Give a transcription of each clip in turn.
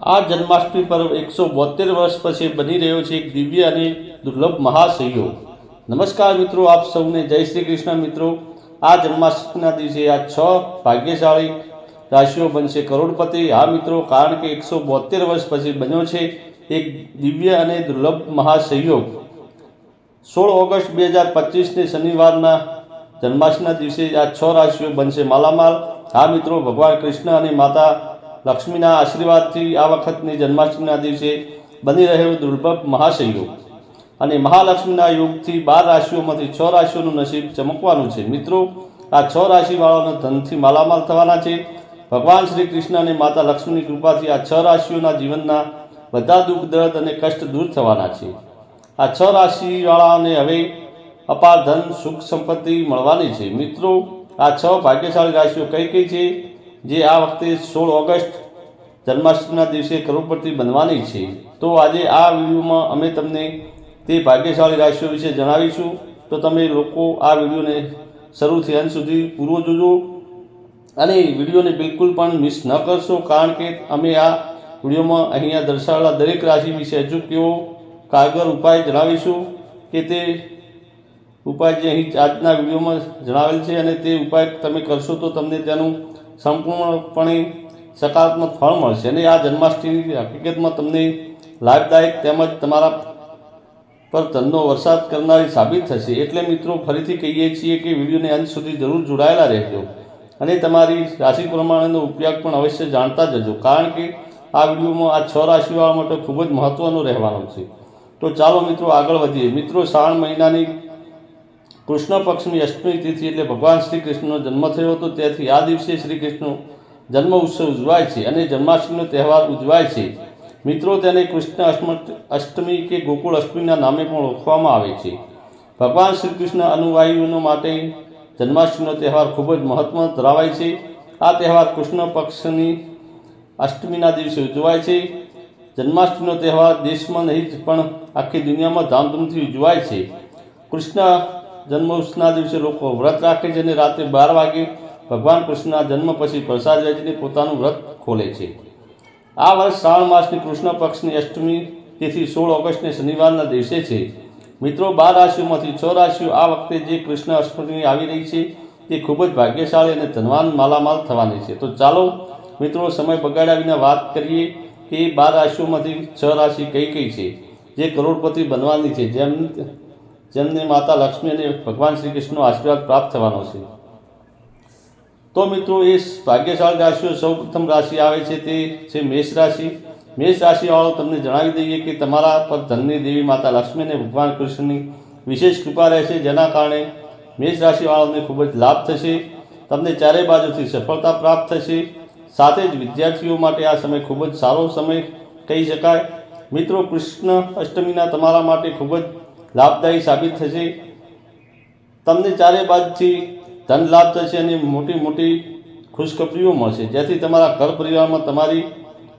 આ જન્માષ્ટમી પર્વ એકસો બોતેર વર્ષ પછી બની રહ્યો છે એક દિવ્ય અને દુર્લભ મહાસહયોગ નમસ્કાર મિત્રો, આપ સૌને જય શ્રી કૃષ્ણ મિત્રો. આ જન્માષ્ટમીના દિવસે આ છ ભાગ્યશાળી રાશિઓ બનશે કરોડપતિ. હા મિત્રો, કારણ કે એકસો બોતેર વર્ષ પછી બન્યો છે એક દિવ્ય અને દુર્લભ મહાસહયોગ સોળ ઓગસ્ટ બે હજાર પચીસને શનિવારના જન્માષ્ટમીના દિવસે આ છ રાશિઓ બનશે માલામાલ. હા મિત્રો, ભગવાન કૃષ્ણ અને માતા લક્ષ્મીના આશીર્વાદથી આ વખતની જન્માષ્ટમીના દિવસે બની રહેલો દુર્લભ મહાસંયોગ અને મહાલક્ષ્મીના યોગથી બાર રાશિઓમાંથી છ રાશિઓનું નસીબ ચમકવાનું છે. મિત્રો, આ છ રાશિવાળાના ધનથી માલામાલ થવાના છે. ભગવાન શ્રી કૃષ્ણ અને માતા લક્ષ્મીની કૃપાથી આ છ રાશિઓના જીવનના બધા દુઃખ, દર્દ અને કષ્ટ દૂર થવાના છે. આ છ રાશિવાળાઓને હવે અપાર ધન, સુખ, સંપત્તિ મળવાની છે. મિત્રો, આ છ ભાગ્યશાળી રાશિઓ કઈ કઈ છે? જે આ વખતે સોળ ઓગસ્ટ જન્માષ્ટમીના દિવસે કરોડપતિ બનવાની છે, તો આજે આ વિડીયોમાં અમે તમને તે ભાગ્યશાળી રાશિઓ વિશે જણાવીશું. તો તમે લોકો આ વિડીયોને શરૂથી અંત સુધી પૂરો જોજો અને વિડીયોને બિલકુલ પણ મિસ ન કરશો, કારણ કે અમે આ વિડીયોમાં અહીંયા દર્શાવેલા દરેક રાશિ વિશે અચૂક કેવો કારગર ઉપાય જણાવીશું કે તે ઉપાય જે અહીં આજના વિડીયોમાં જણાવેલ છે અને તે ઉપાય તમે કરશો તો તમને તેનું સંપૂર્ણપણે સકારાત્મક ફળ મળશે અને આ જન્માષ્ટમી હકીકતમાં તમને લાભદાયક તેમજ તમારા પર ધનનો વરસાદ કરનારી સાબિત થશે. એટલે મિત્રો, ફરીથી કહીએ છીએ કે વિડીયોને અંત સુધી જરૂર જોડાયેલા રહેજો અને તમારી રાશિ પ્રમાણેનો ઉપયોગ પણ અવશ્ય જાણતા જજો. કારણ કે આ વિડીયોમાં આ છ રાશિવાળા માટે ખૂબ જ મહત્ત્વનો રહેવાનો છે. તો ચાલો મિત્રો આગળ વધીએ. મિત્રો, શ્રાવણ મહિનાની કૃષ્ણ પક્ષની અષ્ટમી તિથિ એટલે ભગવાન શ્રી કૃષ્ણનો જન્મ થયો હતો. તેથી આ દિવસે શ્રી કૃષ્ણ જન્મ ઉત્સવ ઉજવાય છે અને જન્માષ્ટમીનો તહેવાર ઉજવાય છે. મિત્રો, તેને કૃષ્ણ અષ્ટમ કે ગોકુળ અષ્ટમીના નામે પણ ઓળખવામાં આવે છે. ભગવાન શ્રી કૃષ્ણ અનુયાયીઓ માટે જન્માષ્ટમીનો તહેવાર ખૂબ જ મહત્વ ધરાવાય છે. આ તહેવાર કૃષ્ણ પક્ષની અષ્ટમીના દિવસે ઉજવાય છે. જન્માષ્ટમીનો તહેવાર દેશમાં નહીં જ પણ આખી દુનિયામાં ધામધૂમથી ઉજવાય છે. કૃષ્ણ જન્મોત્સવના દિવસે લોકો વ્રત રાખે છે અને રાત્રે બાર વાગે ભગવાન કૃષ્ણના જન્મ પછી પ્રસાદ વેચીને પોતાનું વ્રત ખોલે છે. આ વર્ષ શ્રાવણ માસની કૃષ્ણ પક્ષની અષ્ટમી તેથી સોળ ઓગસ્ટને શનિવારના દિવસે છે. મિત્રો, બાર રાશિઓમાંથી છ રાશિઓ આ વખતે જે કૃષ્ણ અષ્ટમી આવી રહી છે, તે ખૂબ જ ભાગ્યશાળી અને ધનવાન માલામાલ થવાની છે. તો ચાલો, મિત્રો, સમય બગાડ્યા વિના વાત કરીએ કે બાર રાશિઓમાંથી છ રાશિ કઈ કઈ છે, જે કરોડપતિ બનવાની છે. જેમ જેમને માતા લક્ષ્મી અને ભગવાન શ્રી કૃષ્ણનો આશીર્વાદ પ્રાપ્ત થવાનો છે. તો મિત્રો, એ ભાગ્યશાળી રાશિઓ સૌપ્રથમ રાશિ આવે છે તે છે મેષ રાશિ. મેષ રાશિવાળો તમને જણાવી દઈએ કે તમારા પર ધનની દેવી માતા લક્ષ્મી અને ભગવાન કૃષ્ણની વિશેષ કૃપા રહેશે, જેના કારણે મેષ રાશિવાળાને ખૂબ જ લાભ થશે. તમને ચારે બાજુથી સફળતા પ્રાપ્ત થશે. સાથે જ વિદ્યાર્થીઓ માટે આ સમય ખૂબ જ સારો સમય કહી શકાય. મિત્રો, કૃષ્ણ અષ્ટમીના તમારા માટે ખૂબ જ લાભદાયી સાબિત થશે. તમને ચારે બાજુથી ધન લાભ થશે અને મોટી મોટી ખુશખબરીઓ મળશે. જેથી તમારા ઘર પરિવારમાં તમારી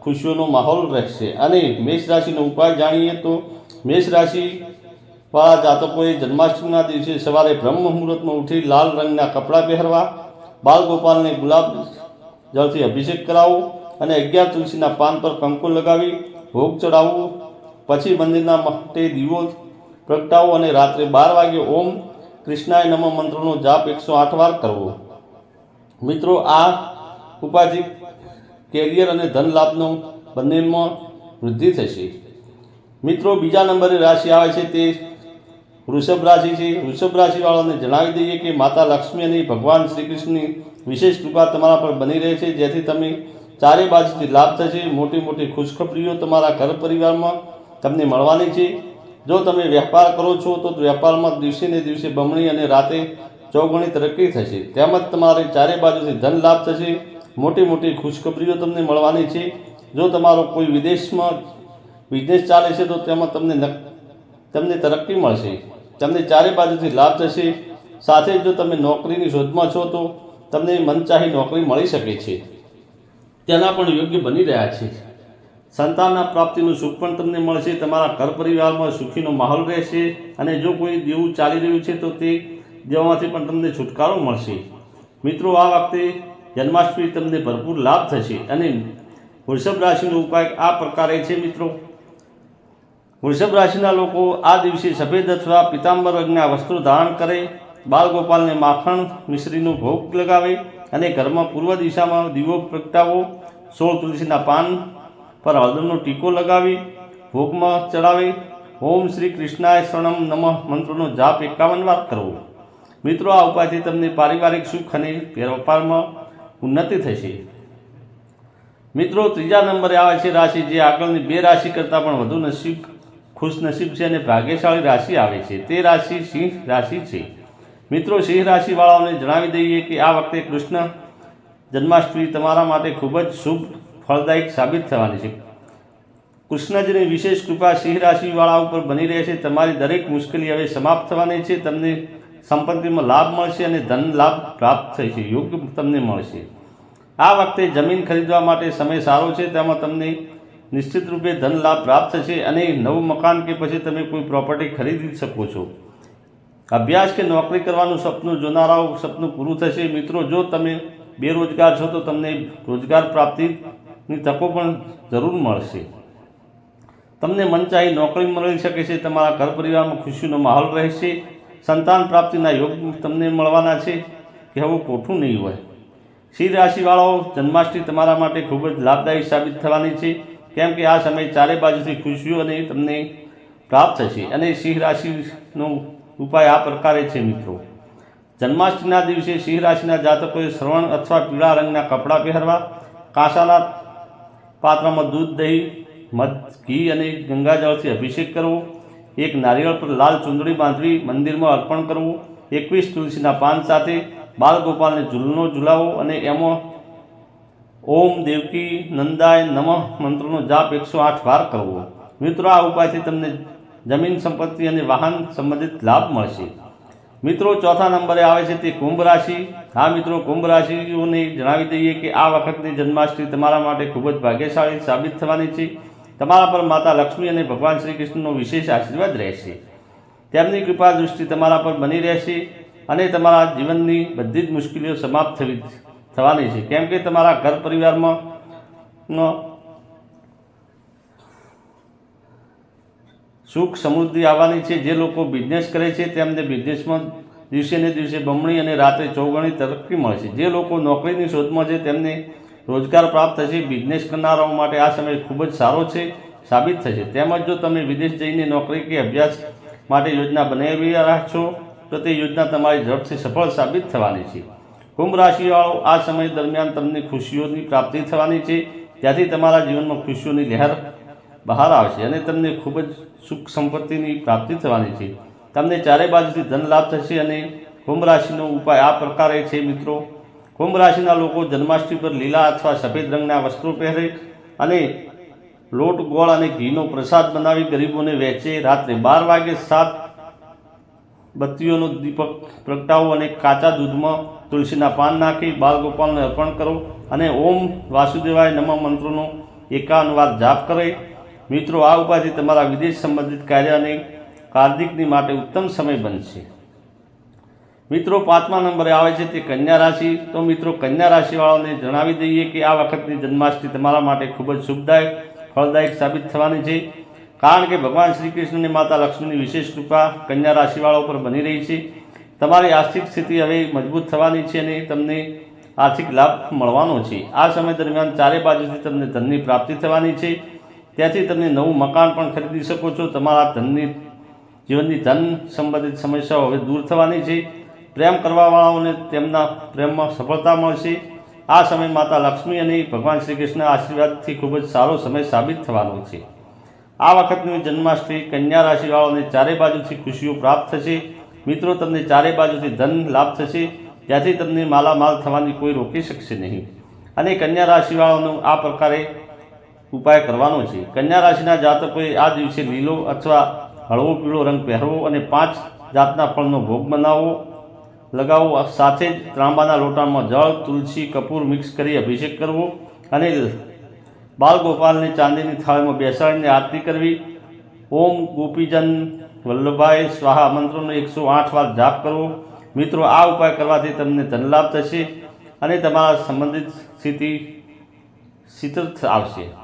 ખુશીઓનો માહોલ રહેશે. અને મેષ રાશિનો ઉપાય જાણીએ તો મેષ રાશિ વાળા જાતકોએ જન્માષ્ટમીના દિવસે સવારે બ્રહ્મ મુહૂર્તમાં ઉઠી લાલ રંગના કપડાં પહેરવા બાલગોપાલને ગુલાબ જળથી અભિષેક કરાવો અને અગિયાર તુલસીના પાન પર કંકુ લગાવી, ભોગ ચડાવવું. પછી મંદિરના માટે દીવો પ્રગટાવો અને રાત્રે બાર વાગે ઓમ કૃષ્ણાય નમ મંત્રનો જાપ એકસો આઠ વાર કરવો. મિત્રો, આ ઉપાધિ કેરિયર અને ધન લાભનો બંનેમાં વૃદ્ધિ થશે. મિત્રો, બીજા નંબરે રાશિ આવે છે તે વૃષભ રાશિ છે. વૃષભ રાશિવાળાને જણાવી દઈએ કે માતા લક્ષ્મી અને ભગવાન શ્રી કૃષ્ણની વિશેષ કૃપા તમારા પર બની રહે છે, જેથી તમે ચારે બાજુથી લાભ થશે. મોટી મોટી ખુશખબરીઓ તમારા ઘર પરિવારમાં તમને મળવાની છે. જો તમે વેપાર કરો છો, તો વેપારમાં દિવસે ને દિવસે બમણી અને રાતે ચોગણી તરક્કી થશે. તેમજ તમારે ચારે બાજુથી ધન લાભ થશે. મોટી મોટી ખુશખબરીઓ તમને મળવાની છે. જો તમારો કોઈ વિદેશમાં બિઝનેસ ચાલે છે, તો તેમાં તમને તમને તરક્કી મળશે. તમને ચારે બાજુથી લાભ થશે. સાથે જો તમે નોકરીની શોધમાં છો, તો તમને મનચાહી નોકરી મળી શકે છે. તેના પણ યોગ્ય બની રહ્યા છે. સંતાનના પ્રાપ્તિનું સુખ પણ તમને મળશે, તમારા ઘર પરિવારમાં સુખીનો માહોલ રહેશે અને જો કોઈ દેવું ચાલી રહ્યું છે તો તે દેવામાંથી પણ તમને છુટકારો મળશે. મિત્રો, આ વખતે જન્માષ્ટમી તમને ભરપૂર લાભ થશે અને વૃષભ રાશિનો ઉપાય આ પ્રકારે છે, મિત્રો. વૃષભ રાશિના લોકો આ દિવસે સફેદ અથવા પિતાંબર રંગના વસ્ત્રો ધારણ કરે બાલગોપાલને માખણ મિશ્રીનો ભોગ લગાવે અને ઘરમાં પૂર્વ દિશામાં દીવો પ્રગટાવો, સોળ તુલસીના પાન પર હળદરનો ટીકો લગાવી, ભોગમાં ચડાવી, ઓમ શ્રી કૃષ્ણાય શરણમ નમઃ મંત્રનો જાપ એકાવન વાર કરવો. મિત્રો, આ ઉપાયથી તમને પારિવારિક સુખ અને વેપારમાં ઉન્નતિ થશે. મિત્રો, ત્રીજા નંબરે આવે છે રાશિ, જે આગળની બે રાશિ કરતાં પણ વધુ નસીબ ખુશનસીબ છે અને ભાગ્યશાળી રાશિ આવે છે. તે રાશિ સિંહ રાશિ છે. મિત્રો, સિંહ રાશિવાળાઓને જણાવી દઈએ કે આ વખતે કૃષ્ણ જન્માષ્ટમી તમારા માટે ખૂબ જ શુભ ફળદાયક સાબિત થવાની છે. કૃષ્ણજીની વિશેષ કૃપા સિંહ રાશિવાળા ઉપર બની રહે છે. તમારી દરેક મુશ્કેલી હવે સમાપ્ત થવાની છે. તમને સંપત્તિમાં લાભ મળશે અને ધન લાભ પ્રાપ્ત થશે યોગ્ય તમને મળશે. આ વખતે જમીન ખરીદવા માટે સમય સારો છે. તેમાં તમને નિશ્ચિત રૂપે ધન લાભ પ્રાપ્ત થશે અને નવું મકાન કે પછી તમે કોઈ પ્રોપર્ટી ખરીદી શકો છો. અભ્યાસ કે નોકરી કરવાનું સપનું જોનારાઓ સપનું પૂરું થશે. મિત્રો, જો તમે બેરોજગાર છો તો તમને રોજગાર પ્રાપ્તિની તકો પણ જરૂર મળશે. તમને મનચાહી નોકરી મળી શકે છે, તમારા ઘર પરિવારમાં ખુશીનો માહોલ રહેશે, સંતાન પ્રાપ્તિના યોગ તમને મળવાના છે, કહેવું ખોટું નહીં હોય. સિંહ રાશિવાળાઓ, જન્માષ્ટમી તમારા માટે ખૂબ જ લાભદાયી સાબિત થવાની છે, કેમ કે આ સમય ચારે બાજુથી ખુશીઓ અને તમને પ્રાપ્ત થશે અને સિંહ રાશિનો ઉપાય આ પ્રકારે છે મિત્રો. જન્માષ્ટમીના દિવસે સિંહ રાશિના જાતકોએ શ્રવણ અથવા પીળા રંગના કપડાં પહેરવા, કાંસાના પાત્રમાં દૂધ, દહીં, મધ, ઘી અને ગંગાજળથી અભિષેક કરવો. એક નારિયેળ પર લાલ ચુંદડી બાંધવી, મંદિરમાં અર્પણ કરવું. એકવીસ તુલસીના પાન સાથે બાલગોપાલને ઝૂલનો ઝુલાવો અને એમાં ઓમ દેવકી નંદાય નમઃ મંત્રનો જાપ એકસો આઠ વાર કરવો. મિત્રો, આ ઉપાયથી તમને જમીન સંપત્તિ અને વાહન સંબંધિત લાભ મળશે. મિત્રો, ચોથા નંબરે આવે છે તે કુંભ રાશિ. હા મિત્રો, કુંભ રાશિઓને જણાવી દઈએ કે આ વખતની જન્માષ્ટમી તમારા માટે ખૂબ જ ભાગ્યશાળી સાબિત થવાની છે. તમારા પર માતા લક્ષ્મી અને ભગવાન શ્રી કૃષ્ણનો વિશેષ આશીર્વાદ રહેશે. તેમની કૃપા દૃષ્ટિ તમારા પર બની રહેશે અને તમારા જીવનની બધી જ મુશ્કેલીઓ સમાપ્ત થવી થવાની છે. કેમ કે તમારા ઘર પરિવારમાં સુખ સમૃદ્ધિ આવવાની છે. જે લોકો બિઝનેસ કરે છે, તેમને બિઝનેસમાં દિવસે ને દિવસે બમણી અને રાત્રે ચોગણી તરક્કી મળશે જે લોકો નોકરીની શોધમાં છે, તેમને રોજગાર પ્રાપ્ત થશે. બિઝનેસ કરનારાઓ માટે આ સમય ખૂબ જ સારો છે, સાબિત થશે. તેમજ જો તમે વિદેશ જઈને નોકરી કે અભ્યાસ માટે યોજના બનાવી રહ્યા છો તો તે યોજના તમારી ઝડપથી સફળ સાબિત થવાની છે. કુંભ રાશિવાળો આ સમય દરમિયાન તમને ખુશીઓની પ્રાપ્તિ થવાની છે. ત્યાંથી તમારા જીવનમાં ખુશીઓની લહેર બહાર આવશે અને તમને ખૂબ જ સુખ સંપત્તિની પ્રાપ્તિ થવાની છે. તમને ચારે બાજુથી ધન લાભ થશે અને કુંભ રાશિનો ઉપાય આ પ્રકારે છે મિત્રો. કુંભ રાશિના લોકો જન્માષ્ટમી પર લીલા અથવા સફેદ રંગના વસ્ત્રો પહેરે અને લોટ, ગોળ અને ઘીનો પ્રસાદ બનાવી ગરીબોને વહેંચે. રાત્રે બાર વાગે સાત બત્તીઓનો દીપક, પ્રગટાવો અને કાચા દૂધમાં તુલસીના પાન નાખી બાલગોપાલને અર્પણ કરો અને ઓમ વાસુદેવાય નમઃ મંત્રોનો એકાનુવાદ જાપ કરે. મિત્રો, આ ઉપાધિ તમારા વિદેશ સંબંધિત કાર્ય અને કાર્દિકની માટે ઉત્તમ સમય બનશે. મિત્રો, પાંચમા નંબરે આવે છે તે કન્યા રાશિ. તો મિત્રો, કન્યા રાશિવાળાઓને જણાવી દઈએ કે આ વખતની જન્માષ્ટમી તમારા માટે ખૂબ જ શુભદાયક, ફળદાયક સાબિત થવાની છે. કારણ કે ભગવાન શ્રી કૃષ્ણ અને માતા લક્ષ્મીની વિશેષ કૃપા કન્યા રાશિવાળા ઉપર બની રહી છે. તમારી આર્થિક સ્થિતિ હવે મજબૂત થવાની છે અને તમને આર્થિક લાભ મળવાનો છે. આ સમય દરમિયાન ચારે બાજુથી તમને ધનની પ્રાપ્તિ થવાની છે. ત્યાંથી તમે નવું મકાન પણ ખરીદી શકો છો. તમારા ધનની, જીવનની ધન સંબંધિત સમસ્યાઓ હવે દૂર થવાની છે. પ્રેમ કરવાવાળાઓને તેમના પ્રેમમાં સફળતા મળશે. આ સમય માતા લક્ષ્મી અને ભગવાન શ્રી કૃષ્ણ આશીર્વાદથી ખૂબ જ સારો સમય સાબિત થવાનો છે. આ વખતની જન્માષ્ટમી કન્યા રાશિવાળાઓને ચારે બાજુથી ખુશીઓ પ્રાપ્ત થશે. મિત્રો, તમને ચારે બાજુથી ધન લાભ થશે. ત્યાંથી તમને માલામાલ થવાની કોઈ રોકી શકશે નહીં. અને કન્યા રાશિવાળાનું આ પ્રકારે ઉપાય કરવાનો છે. કન્યા રાશિના જાતકોએ આ દિવસે લીલો અથવા હળવો પીળો રંગ પહેરવો અને પાંચ જાતના ફળનો ભોગ બનાવવો. લગાવો. સાથે જ ત્રાંબાના લોટામાં જળ, તુલસી, કપૂર મિક્સ કરી અભિષેક કરવો અને બાલગોપાલને ચાંદીની થાળીમાં બેસાડીને આરતી કરવી. ઓમ ગોપીજન વલ્લભાઈ સ્વાહા મંત્રનો એકસો આઠ વાર જાપ કરવો. મિત્રો, આ ઉપાય કરવાથી તમને ધનલાભ થશે અને તમારા સંબંધિત સ્થિતિ શીતળ આવશે.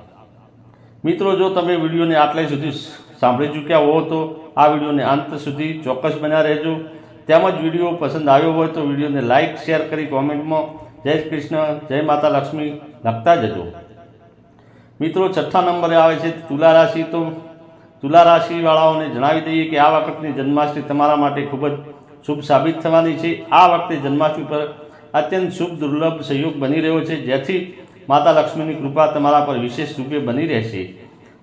મિત્રો, જો તમે વિડીયોને આટલે સુધી સાંભળી ચૂક્યા હો તો આ વિડીયોને અંત સુધી ચોક્કસ બન્યા રહેજો. તેમજ વીડિયો પસંદ આવ્યો હોય, તો વિડીયોને લાઇક શેર કરી કોમેન્ટમાં જય કૃષ્ણ, જય માતા લક્ષ્મી લખતા જજો. મિત્રો, છઠ્ઠા નંબરે આવે છે તુલા રાશિ. તો તુલા રાશિવાળાઓને જણાવી દઈએ કે આ વખતની જન્માષ્ટમી તમારા માટે ખૂબ જ શુભ સાબિત થવાની છે. આ વખતે જન્માષ્ટમી પર અત્યંત શુભ દુર્લભ સહયોગ બની રહ્યો છે, જેથી માતા લક્ષ્મીની કૃપા તમારા પર વિશેષ રૂપે બની રહેશે.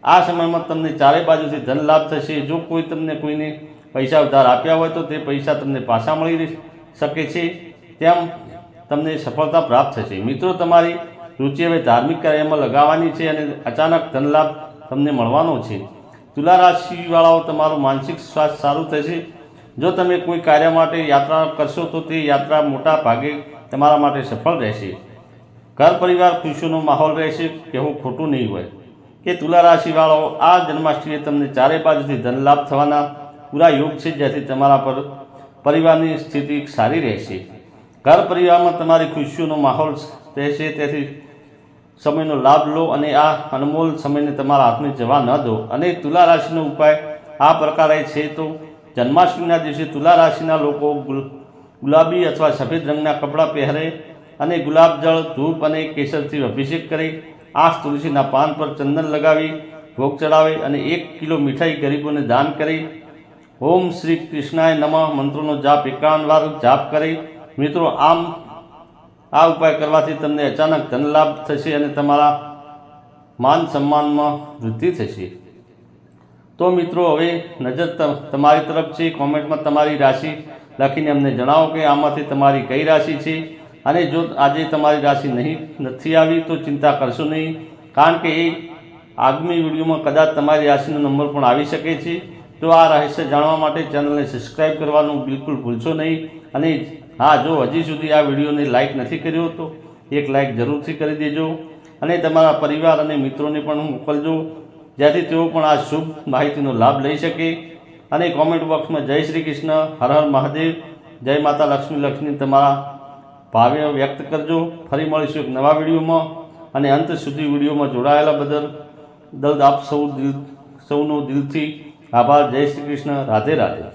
આ સમયમાં તમને ચારે બાજુથી ધન લાભ થશે. જો કોઈ તમને કોઈને પૈસા ઉધાર આપ્યા હોય તો તે પૈસા તમને પાછા મળી શકે છે. તેમ તમને સફળતા પ્રાપ્ત થશે. મિત્રો, તમારી રુચિ હવે ધાર્મિક કાર્યમાં લગાવવાની છે અને અચાનક ધન લાભ તમને મળવાનો છે. તુલા રાશિવાળાઓ, તમારું માનસિક સ્વાસ્થ્ય સારું થશે. જો તમે કોઈ કાર્ય માટે યાત્રા કરશો તો તે યાત્રા મોટા ભાગે તમારા માટે સફળ રહેશે. ઘર પરિવાર ખુશીનો માહોલ રહેશે કહેવું ખોટું નહીં હોય. કે તુલા રાશિવાળાઓ આ જન્માષ્ટમીએ તમને ચારે બાજુથી ધન લાભ થવાના પૂરા યોગ છે, જેથી તમારા પર પરિવારની સ્થિતિ સારી રહેશે. ઘર પરિવારમાં તમારી ખુશીઓનો માહોલ રહેશે, તેથી સમયનો લાભ લો અને આ અનમોલ સમયને તમારા હાથને જવા ન દો. અને તુલા રાશિનો ઉપાય આ પ્રકારે છે, તો જન્માષ્ટમીના દિવસે તુલા રાશિના લોકો ગુલ- ગુલાબી અથવા સફેદ રંગના કપડાં પહેરે અને ગુલાબજળ, ધૂપ અને કેસરથી અભિષેક કરી આઠ તુલસીના પાન પર ચંદન લગાવી, ભોગ ચડાવે અને એક કિલો મીઠાઈ ગરીબોને દાન કરી, ઓમ શ્રી કૃષ્ણાય નમઃ મંત્રોનો જાપ એકાવનવાર જાપ કરી. મિત્રો, આમ આ ઉપાય કરવાથી તમને અચાનક ધનલાભ થશે અને તમારા માન સન્માનમાં વૃદ્ધિ થશે. તો મિત્રો, હવે નજર તમારી તરફ છે. કોમેન્ટમાં તમારી રાશિ લખીને અમને જણાવો કે આમાંથી તમારી કઈ રાશિ છે? અને જો આજે તમારી રાશિ નહીં, નથી આવી, તો ચિંતા કરશો નહીં. કારણ કે એ આગામી વિડીયોમાં કદાચ તમારી રાશિનો નંબર પણ આવી શકે છે. તો આ રહસ્ય જાણવા માટે ચેનલને સબસ્ક્રાઈબ કરવાનું બિલકુલ ભૂલશો નહીં. અને હા, જો હજી સુધી આ વિડીયોને લાઇક નથી કર્યો, તો એક લાઇક જરૂરથી કરી દેજો. અને તમારા પરિવાર અને મિત્રોને પણ મોકલજો, જેથી તેઓ પણ આ શુભ માહિતીનો લાભ લઈ શકે. અને કોમેન્ટ બોક્સમાં જય શ્રી કૃષ્ણ, હર હર મહાદેવ. જય માતા લક્ષ્મી લક્ષ્મી, તમારા ભાવ્ય વ્યક્ત કરજો. ફરી મળીશું એક નવા વિડીયોમાં. અને અંત સુધી વિડીયોમાં જોડાયેલા બદલ દલ આપ સૌ દિલ સૌનો દિલથી આભાર. જય શ્રી કૃષ્ણ. રાધે રાધે.